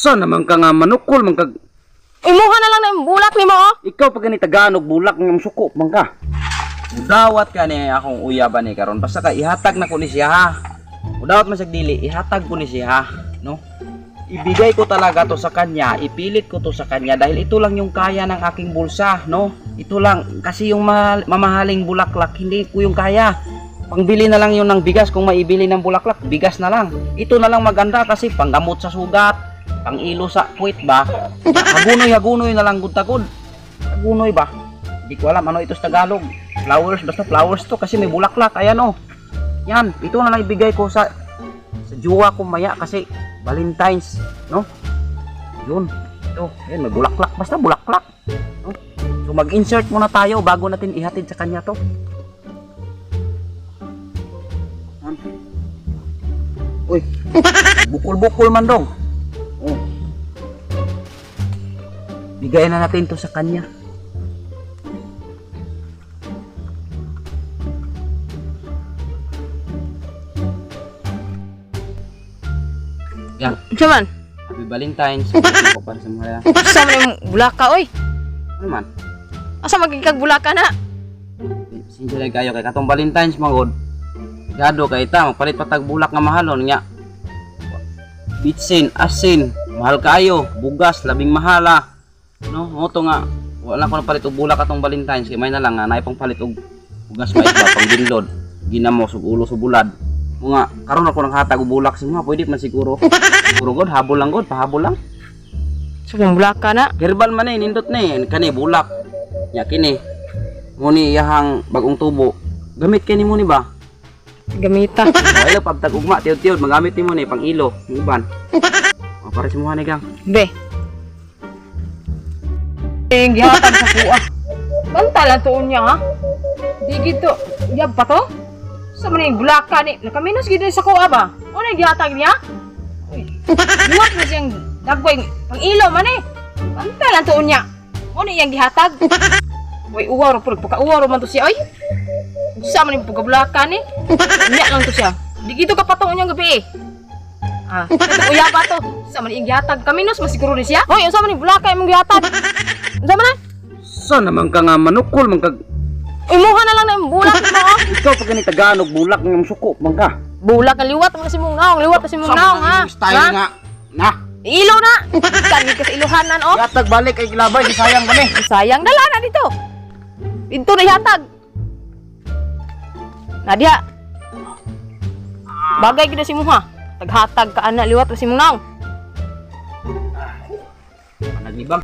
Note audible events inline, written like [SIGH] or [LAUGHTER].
Sa naman ka nga manukol man kag Imuha na lang na yung bulak ni mo, oh. ikaw pag ganit taganog bulak ng suko man ka. Udawat ka ni akong uyaban ni karon basta ka ihatag na ko ni siya ha. Udawat man siya dili ihatag ko ni siya ha, no? Ibigay ko talaga to sa kanya, ipilit ko to sa kanya dahil ito lang yung kaya ng aking bulsa, no? Ito lang kasi yung mahal- mamahaling bulaklak hindi ko yung kaya. Pangbili na lang yun ng bigas kung maibili ng bulaklak, bigas na lang. Ito na lang maganda kasi panggamot sa sugat, pang ilo sa puwit ba? Hagunoy, hagunoy na lang gud tagod. Hagunoy ba? Hindi ko alam ano ito sa Tagalog. Flowers, basta flowers to kasi may bulaklak. Ayan o. Yan, ito na lang ibigay ko sa sa jowa ko maya kasi Valentine's, no? Yun. Ito, yan, may bulaklak. Basta bulaklak. No? So mag-insert muna tayo bago natin ihatid sa kanya to. Uy, bukol-bukol man dong. Bigay na natin to sa kanya. Yan, Saman, Happy Valentine's. Para sa mga man yung [LAUGHS] bulaka, oy. Ano man? Asa magigag bulaka na? Sinjay kayo kay katong Valentine's mangod. Gado kay ta magpalit patag bulak nga mahalon nya. Bitsin, asin, mahal kayo, bugas, labing mahala. No, mo to nga wala ko na palit og bulak atong Valentine's kay may na lang nga naay pang palit og bugas may ba pang ginlod. Ginamos ug ulo sa bulad. Mo nga karon ako nang hatag og bulak sa mga pwede man siguro. Siguro god habol lang god, pahabol lang. So, yung bulaka na. Herbal man eh, nindot na eh. Kani, bulak. Ya, kini. Muni, yahang bagong tubo. Gamit kani mo ni ba? Gamita. [LAUGHS] Ilo, pagtag ugma, tiyod-tiyod, magamit ni mo ni, pang ilo, iban. [LAUGHS] O, para si ni gang. Be. Yung gihatag sa kuha. Banta lang tuon niya, ha? Di gito. Yab pa to? Sa man yung bulaka ni. Nakaminos gito sa kuha ba? Ano yung gihatag niya? Uy. Buwat mo siyang dagway. Pang ilaw man eh. Banta lang tuon niya. Ano yung gihatag? Uy, uwaro po. Pagka-uwaro man to siya, oy. Sa man yung pagkabulaka ni. Unya lang to siya. Di gito ka patong niyang gabi eh. Ah, uya ba to? Sa man yung gihatag kaminos masiguro ni siya. Hoy, unsa man yung bulaka imong gihatag? Unsa man? Sa naman ka nga manukol, man kag... Imuha na lang na yung bulak mo. oh. [LAUGHS] Ikaw pag ganit taganog, bulak ng suko, man ka. Bulak ang liwat mo si mong naong, liwat si mong naong ha. Style Ha? nga. Na, Ilo na. Kani ka sa iluhanan oh. yatag balik ay kilabay, di sayang ba ni? Sayang dala na dito. Dito na ihatag. Nadia. Bagay gid si Muha. Taghatag ka ana liwat si mong naong. Naglibang.